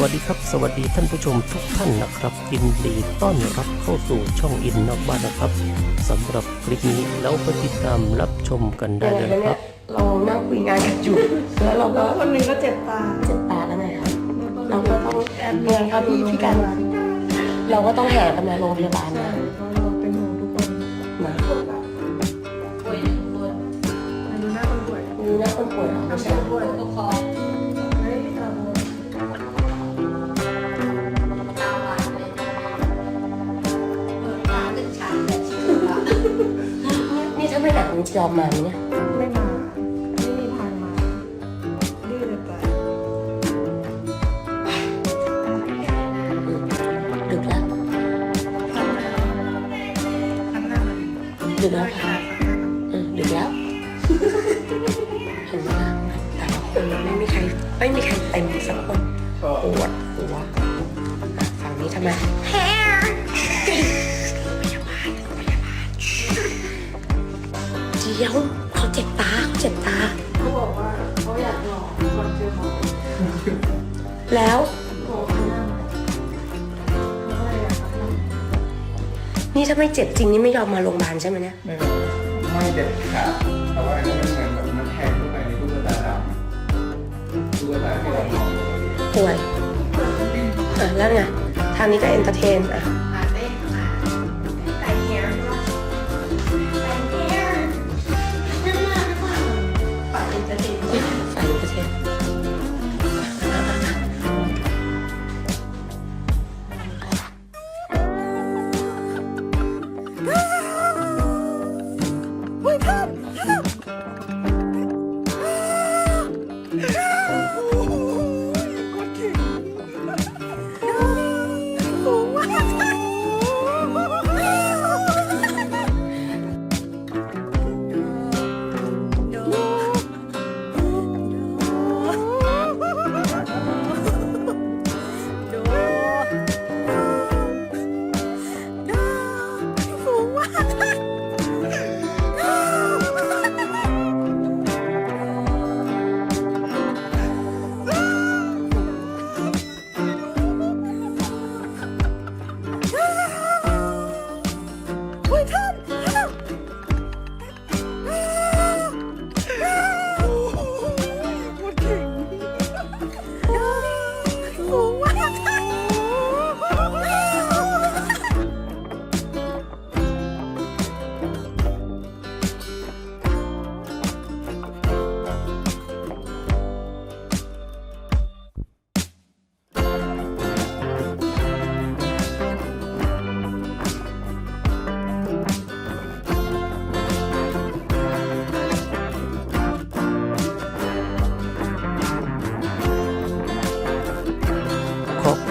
วัสดีครับ สวัสดีท่านผู้ชมทุกท่านนะครับยินดีต้อนรับเข้าสู่ช่องอินนอกบ้านนะครับสำหรับคลิปนี้แล้วไปติดตามรับชมกันได้ยังไงเลยแล้วนะคเนี่รัยบเรานั่งคุยงานกันอยู่แล้วเราก็คนหนึ่งก็เจ็บตาเจ็บตาแล้วไงครับเราก็ต้องเรียนครับพี่พี่กันเราก็ต้องแห่กันมาโรงพยาบาลนะเราเป็นห่วงทุกคนนะดูหน้าคนป่วยมีหน้าคนป่วยเหรอไม่ใช่ป่วยเฮ้ย มันจะยอมมาไหมเนี่ยไม่มาไม่มีทางมาดื้อเลยไปดึกแล้วข้างหน้าดึกแล้วค่ะเออดึกแล้วเห็นไหมล่ะแต่ละคนไม่มีใครไม่มีใครเต็มสักคนปวดหัวฝั่งนี้ทำไม ดี๋ยวเขาเจ็บตาเขาเจ็บตา เขาบอกว่าเขาอยากหล่อก่อนเจอหมอแล้วหมอข้างหน้ามันเขาก็เลยอยากทำหน้านี่ถ้าไม่เจ็บจริงนี่ไม่ยอมมาโรงพยาบาลใช่ไหมเนี่ยไม่ไม่เด็ดขาดแต่ว่าอันนี้มันเหมือนแบบมันแทงเข้าไปในตุ๊กตาดำตุ๊กตาที่เรามองป่วยอะแล้วไงทางนี้ก็เอนเตอร์เทนอะฝ่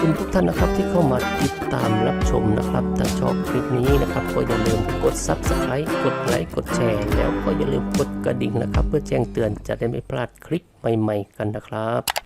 คุณทุกท่านนะครับที่เข้ามาติดตามรับชมนะครับถ้าชอบคลิปนี้นะครับก็อย่าลืมกด Subscribe กดไลค์กดแชร์แล้วก็อย่าลืมกดกระดิ่งนะครับ เพื่อแจ้งเตือนจะได้ไม่พลาดคลิปใหม่ ๆ กันนะครับ